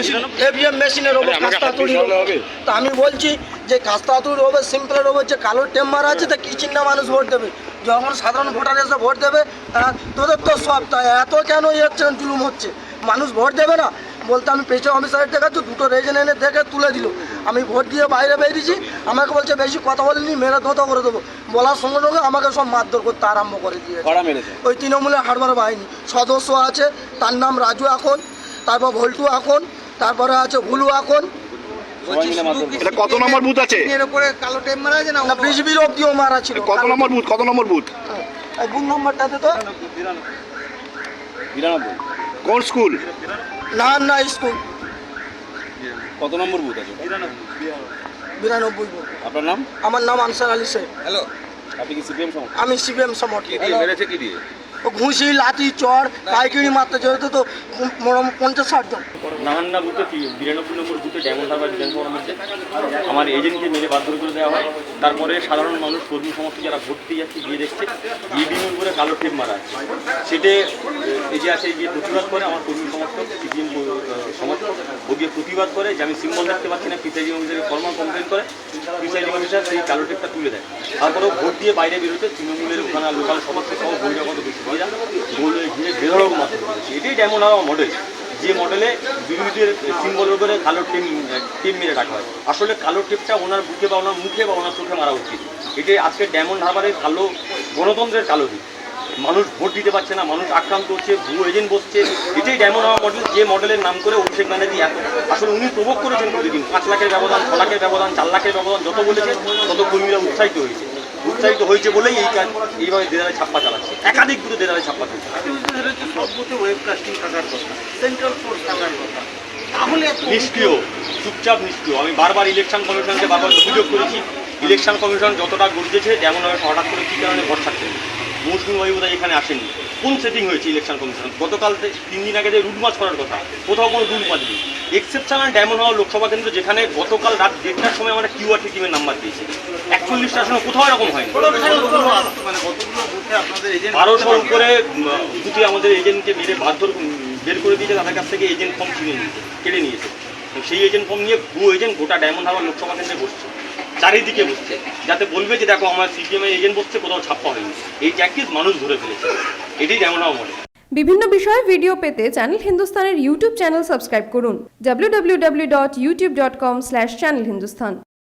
Machine. EVM মেশিনের ওপর কাস্তা তুলি তা আমি বলছি যে কাস্তা তুলির ওপর সিম্পলের ওপর যে কালো টেম্বার আছে তা কি চিন্তা মানুষ ভোট দেবে? যখন সাধারণ ভোটার এসে ভোট দেবে তোদের তো সব তাই এত কেন হচ্ছে জুলুম হচ্ছে? মানুষ ভোট দেবে না? বলতে আমি পেছনে অফিসারের দেখাচ্ছি দুটো রেজন এনে দেখে তুলে দিল। আমি ভোট দিয়ে বাইরে বেরিয়েছি আমাকে বলছে বেশি কথা বলিনি মেরে ধোঁতা করে দেবো। বলার সঙ্গে সঙ্গে আমাকে সব মারধর করতে আরম্ভ করে দিয়ে ওই তৃণমূলের হারবার বাহিনী। সদস্য আছে তার নাম রাজু এখন তারপর ভল্টু এখন তারপরে আছে করছে। এটা কত নম্বর বুথ আছে? এর উপরে কালো টেপ মারা আছে না অব্দিও মারা ছিল। কত নম্বর বুথ? কত নম্বর বুথ? এই বুথ নম্বরটাতে তো কোন স্কুল? না না স্কুল। কত নম্বর বুথ আছে? বিরানব্বই বুথ। আপনার নাম? আমার নাম আনসার আলী শেখ। হ্যালো। আপনি কি সিপিএম সমর্থক? আমি সিপিএম সমর্থক। মেরেছে কি দিয়ে? ও ঘুষি, লাঠি চড় পাইকারি মারতে যেহেতু তো মোটামুটি পঞ্চাশ ষাট জন। নাহান্না বুথে বিরানব্বই নম্বর বুথে ডায়মন্ড আমার এজেন্টকে মেরে বাধ্য করে দেওয়া হয়। তারপরে সাধারণ মানুষ, কর্মী সমস্ত যারা দিয়ে যাচ্ছে গিয়ে দেখছে ইভিএমের উপরে কালো টেপ মারা আছে। সেটে এই আছে গিয়ে প্রতিবাদ করে আমার কর্মী সমর্থক, সিপিএম সমর্থক ও গিয়ে প্রতিবাদ করে যে আমি সিম্বল দেখতে পাচ্ছি না অফিসারকে ফর্মাল কমপ্লেন করে। সেই কালো টেপটা তুলে দেয়। তারপরেও ভোট দিয়ে বাইরে বেরোতে তৃণমূলের ওখানে লোকাল ঘিরে এটাই মডেল যে মডেলে বিরোধীদের সিম্বলের উপরে কালো টিম টিম মেরে রাখা হয়। আসলে কালো টিপটা ওনার বুকে বা ওনার মুখে বা ওনার চোখে মারা উচিত। এটি আজকে ডায়মন্ড হারবারের কালো গণতন্ত্রের কালো দিক। মানুষ ভোট দিতে পারছে না, মানুষ আক্রান্ত হচ্ছে, ভুয়ো এজেন্ট বসছে। এটাই ডায়মন্ড হারবার মডেল যে মডেলের নাম করে অভিষেক ব্যানার্জি এত আসলে উনি প্রভোগ করেছেন প্রতিদিন। পাঁচ লাখের ব্যবধান, ছ লাখের ব্যবধান, চার লাখের ব্যবধান, যত বলেছে তত কর্মীরা উৎসাহিত হয়েছে। উৎসাহিত হয়েছে বলেই এই কাজ এইভাবে দেদারে ছাপ্পা চালাচ্ছে। একাধিক বুথে দেদারে ছাপ্পা তাহলে নিষ্ক্রিয়, চুপচাপ নিষ্ক্রিয়। আমি বারবার ইলেকশন কমিশনকে বারবার অভিযোগ করেছি। ইলেকশন কমিশন যতটা গর্জেছে যেমন হঠাৎ করে কী কারণে ভর ছাড়ছে মৌসুমী বাবু বোধহয় এখানে আসেনি কোন সেটিং হয়েছে ইলেকশন কমিশন গতকাল তিন দিন আগে যে রুট মাছ করার কথা, কোথাও কোনো রুট মাছ নেই। এক্সেপশনাল ডায়মন্ড হওয়া লোকসভা কেন্দ্র যেখানে গতকাল রাত দেড়টার সময় আমরা কিউআরটি টিমের নাম্বার দিয়েছি। একচল্লিশটার সময় কোথাও এরকম হয়নি। বারোশোর উপরে বুথে আমাদের এজেন্টকে মেরে বাধ্য বের করে দিয়েছে, তাদের কাছ থেকে এজেন্ট ফর্ম কিনে নিয়েছে, কেড়ে নিয়েছে। সেই এজেন্ট ফর্ম নিয়ে ভুয়ো এজেন্ট গোটা ডায়মন্ড হারবার লোকসভা কেন্দ্রে বসছে। চারিদিকে বসছে। যাতে বলবে যে দেখো আমার সিপিএম এজেন্ট বসছে, কোথাও ছাপ্পা হয়নি। এই ট্যাক্টিস মানুষ ধরে ফেলেছে। এটি যেমন মনে বিভিন্ন বিষয়ে ভিডিও পেতে চ্যানেল হিন্দুস্তানের ইউটিউব চ্যানেল সাবস্ক্রাইব করুন। www.youtube.com/channelhindustan